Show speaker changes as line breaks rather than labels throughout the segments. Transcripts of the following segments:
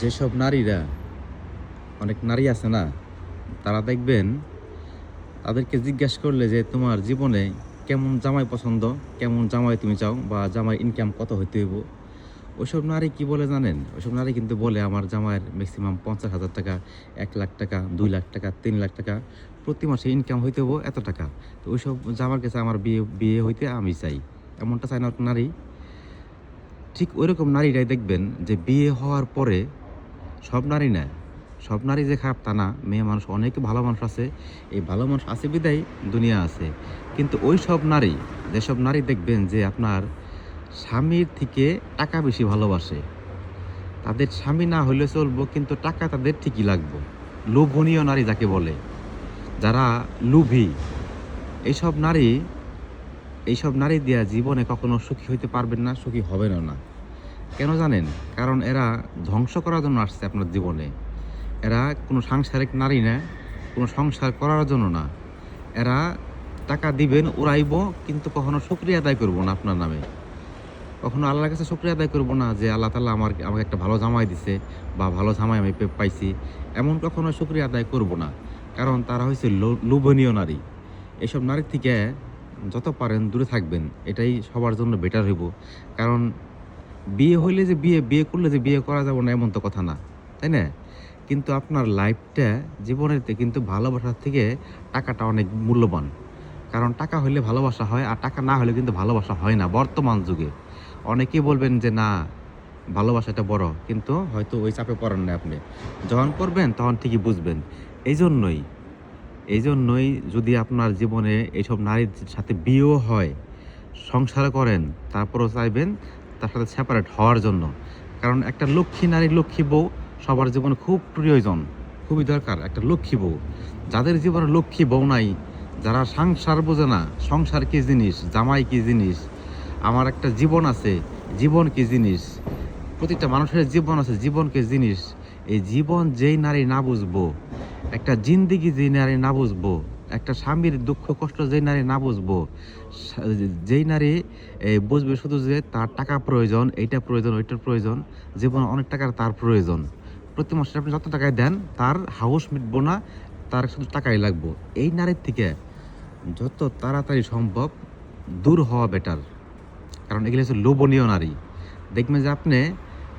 যেসব নারীরা, অনেক নারী আছে না, তারা দেখবেন, তাদেরকে জিজ্ঞাসা করলে যে তোমার জীবনে কেমন জামাই পছন্দ, কেমন জামাই তুমি চাও বা জামাই ইনকাম কত হইতে হইব? ওইসব নারী কি বলে জানেন? ওইসব নারী কিন্তু বলে, আমার জামাইয়ের ম্যাক্সিমাম পঞ্চাশ হাজার টাকা, এক লাখ টাকা, দুই লাখ টাকা, তিন লাখ টাকা, প্রতি মাসে ইনকাম হইতে হব এত টাকা। তো ওইসব জামার কাছে আমার বিয়ে বিয়ে হইতে আমি চাই। এমনটা চাই না নারী। ঠিক ওইরকম নারীরাই দেখবেন যে বিয়ে হওয়ার পরে সব নারী না সব নারী যে খারাপ তা না, মেয়ে মানুষ অনেক ভালো মানুষ আছে, এই ভালো মানুষ আছে বিদায় দুনিয়া আছে। কিন্তু ওই সব নারী যেসব নারী দেখবেন যে আপনার স্বামীর থেকে টাকা বেশি ভালোবাসে। তাদের স্বামী না হলে চলবো, কিন্তু টাকা তাদের ঠিকই লাগবে। লোভনীয় নারী যাকে বলে। যারা লোভী এইসব নারী এইসব নারী দিয়া জীবনে কখনো সুখী হইতে পারবেন না, সুখী হবেন না। কেন জানেন? কারণ এরা ধ্বংস করার জন্য আসছে আপনার জীবনে। এরা কোনো সাংসারিক নারী না, কোনো সংসার করার জন্য না। এরা টাকা দিবেন, উড়াইব, কিন্তু কখনো শুক্রিয়া আদায় করব না আপনার নামে। কখনো আল্লাহর কাছে শুক্রিয়া আদায় করব না যে আল্লাহ তালা আমার আমাকে একটা ভালো জামাই দিছে বা ভালো জামাই আমি পাইছি। এমন কখনো শুক্রিয়া আদায় করব না। কারণ তারা হয়েছে লোভনীয় নারী। এসব নারীর থেকে যত পারেন দূরে থাকবেন। এটাই সবার জন্য বেটার হইব। কারণ বিয়ে হইলে যে বিয়ে বিয়ে করলে যে বিয়ে করা যাবে না এমন তো কথা না, তাই না? কিন্তু আপনার লাইফটা জীবনের তে- কিন্তু ভালোবাসার থেকে টাকাটা অনেক মূল্যবান। কারণ টাকা হইলে ভালোবাসা হয়, আর টাকা না হলে কিন্তু ভালোবাসা হয় না বর্তমান যুগে। অনেকেই বলবেন যে, না ভালোবাসাটা বড়। কিন্তু হয়তো ওই চাপে পড়েন না আপনি। যখন করবেন, তখন ঠিকই বুঝবেন। এই জন্যই এই জন্যই যদি আপনার জীবনে এইসব নারীর সাথে বিয়েও হয় সংসার করেন, তারপরও চাইবেন তার সাথে সেপারেট হওয়ার জন্য। কারণ একটা লক্ষ্মী নারী লক্ষ্মী বউ সবার জীবনে খুব প্রয়োজন, খুবই দরকার একটা লক্ষ্মী বউ। যাদের জীবনে লক্ষ্মী বউ নাই, যারা সংসার বোঝে না, সংসার কী জিনিস, জামাই কী জিনিস, আমার একটা জীবন আছে, জীবন কী জিনিস, প্রতিটা মানুষের জীবন আছে, জীবন কী জিনিস, এই জীবন যেই নারী না বুঝব, একটা জিন্দিগি যেই নারী না বুঝব একটা স্বামীর দুঃখ কষ্ট যেই নারী না বুঝব, যেই নারী বুঝবে শুধু যে তার টাকা প্রয়োজন, এইটা প্রয়োজন, ওইটার প্রয়োজন, জীবনে অনেক টাকার তার প্রয়োজন। প্রতি মাসে আপনি যত টাকায় দেন, তার হাউস মিটবো না, তার শুধু টাকাই লাগবো। এই নারীর থেকে যত তাড়াতাড়ি সম্ভব দূর হওয়া বেটার কারণ এগুলো হচ্ছে লোভনীয় নারী। দেখবেন যে আপনি,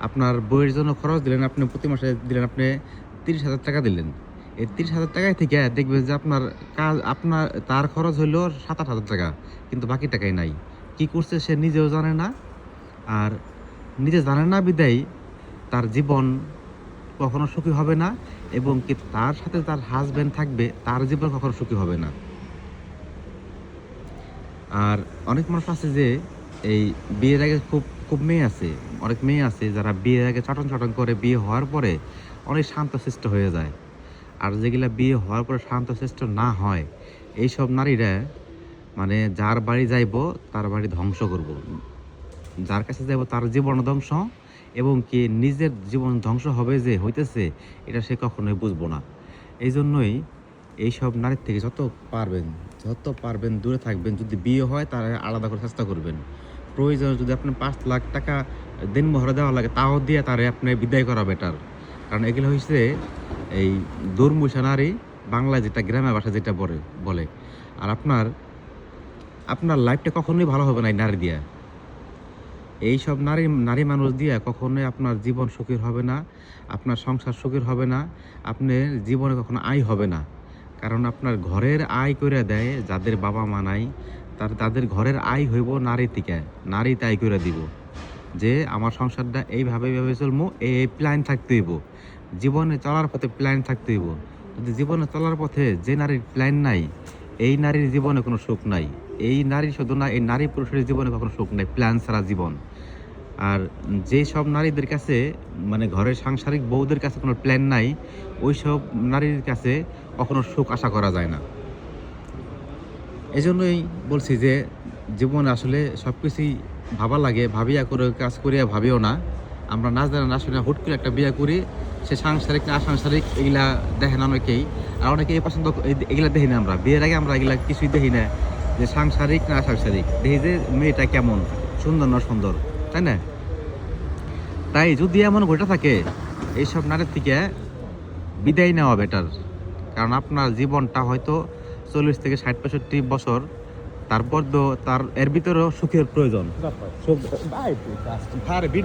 আপনার বইয়ের জন্য খরচ দিলেন, আপনি প্রতি মাসে দিলেন, আপনি তিরিশ হাজার টাকা দিলেন। এই তিরিশ হাজার টাকায় থেকে দেখবেন যে আপনার কাজ, আপনার, তার খরচ হইল সাত আট হাজার টাকা, কিন্তু বাকি টাকাই নাই। কি করছে সে নিজেও জানে না। আর নিজে জানে না বিদায়, তার জীবন কখনো সুখী হবে না এবং কি তার সাথে তার হাজব্যান্ড থাকবে, তার জীবন কখনো সুখী হবে না। আর অনেক মানুষ আছে যে এই বিয়ের আগে খুব খুব মেয়ে আছে। অনেক মেয়ে আছে যারা বিয়ের আগে চটন চটন করে, বিয়ে হওয়ার পরে অনেক শান্তশিষ্ট হয়ে যায়। আর যেগুলা বিয়ে হওয়ার পরে শান্তশিষ্ট না হয় এই সব নারীরা মানে যার বাড়ি যাইব, তার বাড়ি ধ্বংস করব। যার কাছে যাইব, তার জীবন ধ্বংস, এবং কি নিজের জীবন ধ্বংস হবে যে হইতেছে, এটা সে কখনোই বুঝব না। এই জন্যই এইসব নারীর থেকে যত পারবেন যত পারবেন দূরে থাকবেন, যদি বিয়ে হয় তার আলাদা করে চেষ্টা করবেন। প্রয়োজন যদি আপনি পাঁচ লাখ টাকা দিন মহরে দেওয়া লাগে, তাও দিয়ে তারে আপনি বিদায় করা বেটার কারণ এগুলো হচ্ছে এই দুর্মুষা নারী বাংলায় যেটা গ্রামের ভাষা যেটা বলে বলে। আর আপনার আপনার লাইফটা কখনোই ভালো হবে না এই নারী দিয়া। এই সব নারী নারী মানুষ দিয়া কখনোই আপনার জীবন সুখীর হবে না, আপনার সংসার সুখীর হবে না, আপনার জীবনে কখনো আয় হবে না। কারণ আপনার ঘরের আয় করে দেয় যাদের বাবা মা নাই, তার, তাদের ঘরের আয় হইব নারী থেকে, নারী তাই করে দিব। যে আমার সংসারটা এইভাবে এইভাবে চলবো এই প্ল্যান থাকতে হইব। জীবনে চলার পথে প্ল্যান থাকতে হইব। যদি জীবনে চলার পথে যে নারীর প্ল্যান নাই, এই নারীর জীবনে কোনো সুখ নাই। এই নারী শুধু না, এই নারী পুরুষের জীবনে কখনো সুখ নাই, প্ল্যান ছাড়া জীবন। আর যে সব নারীদের কাছে মানে ঘরের সাংসারিক বউদের কাছে কোনো প্ল্যান নাই, ওই সব নারীর কাছে কখনো সুখ আশা করা যায় না। এই জন্যই বলছি যে, জীবন আসলে সব কিছুই ভাবা লাগে, ভাবিয়া করে, কাজ করিয়া ভাবিও না। আমরা না জানা, না শুনে হুট করে একটা বিয়ে করি সে সাংসারিক না আসাংসারিক এগুলা দেখে না অনেকেই আর অনেকেই পছন্দ এগুলা দেখি না আমরা। বিয়ের আগে আমরা এগুলা কিছুই দেখি না। যে সাংসারিক না সাংসারিক। দেখি যে মেয়েটা কেমন সুন্দর না সুন্দর তাই না? তাই যদি এমন ঘটে থাকে এইসব নারীর থেকে বিদায় নেওয়া বেটার কারণ আপনার জীবনটা হয়তো চল্লিশ থেকে ষাট পঁয়ষট্টি বছর তারপর তো তার এর ভিতরেও সুখের প্রয়োজন? ভিডিও